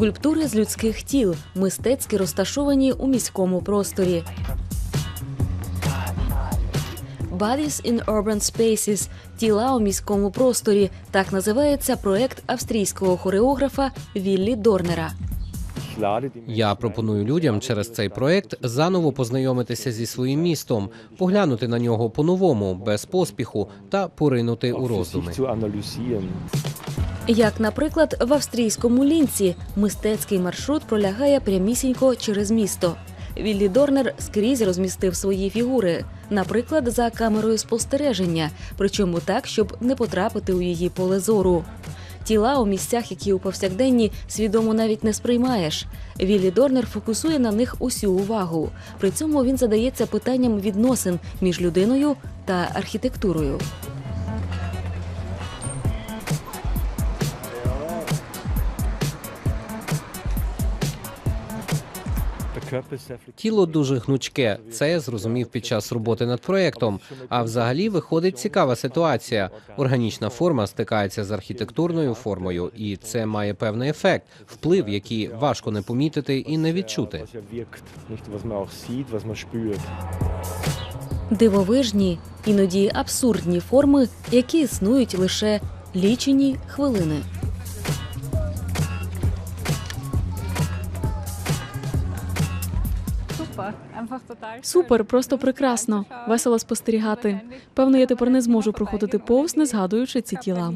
Скульптури з людських тіл, мистецьки розташовані у міському просторі. Bodies in Urban Spaces – тіла у міському просторі. Так називається проект австрійського хореографа Віллі Дорнера. Я пропоную людям через цей проект заново познайомитися зі своїм містом, поглянути на нього по-новому, без поспіху та поринути у роздуми. Як, наприклад, в австрійському лінці мистецький маршрут пролягає прямісінько через місто. Віллі Дорнер скрізь розмістив свої фігури, наприклад, за камерою спостереження, причому так, щоб не потрапити у її поле зору. Тіла у місцях, які у повсякденні свідомо навіть не сприймаєш. Віллі Дорнер фокусує на них усю увагу. При цьому він задається питанням відносин між людиною та архітектурою. Тіло дуже гнучке. Це я зрозумів під час роботи над проектом. А взагалі виходить цікава ситуація. Органічна форма стикається з архітектурною формою, і це має певний ефект, вплив, який важко не помітити і не відчути. Дивовижні, іноді абсурдні форми, які існують лише лічені хвилини. Супер, просто прекрасно. Весело спостерігати. Певно, я тепер не зможу проходити повз, не згадуючи ці тіла.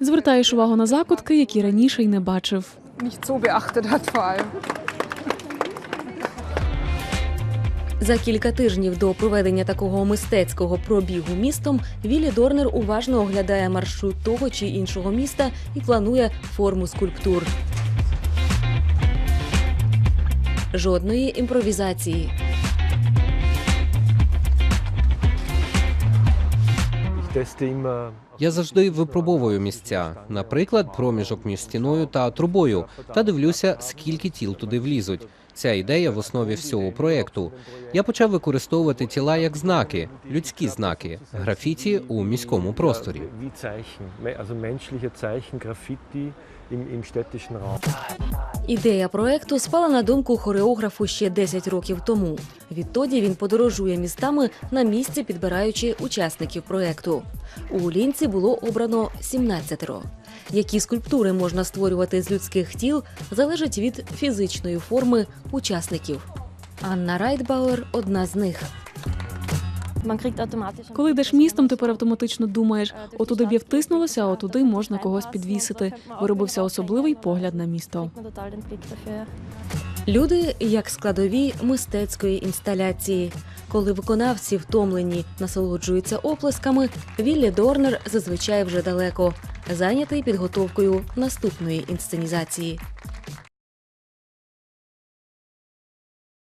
Звертаєш увагу на закутки, які раніше й не бачив. За кілька тижнів до проведення такого мистецького пробігу містом Віллі Дорнер уважно оглядає маршрут того чи іншого міста і планує форму скульптур. Жодної імпровізації. Я завжди випробовую місця, наприклад, проміжок між стіною та трубою, та дивлюся, скільки тіл туди влізуть. Ця ідея в основі всього проєкту. Я почав використовувати тіла як знаки, людські знаки, графіті у міському просторі. Ідея проекту спала на думку хореографу ще 10 років тому. Відтоді він подорожує містами на місці, підбираючи учасників проекту. У лінці було обрано 17 Які скульптури можна створювати з людських тіл, залежить від фізичної форми учасників. Анна Райтбауер одна з них. Коли йдеш містом, тепер автоматично думаєш, отуди б я втиснулася, а отуди можна когось підвісити. Виробився особливий погляд на місто. Люди як складові мистецької інсталяції. Коли виконавці втомлені насолоджуються оплесками, Віллі Дорнер зазвичай вже далеко, зайнятий підготовкою наступної інсценізації.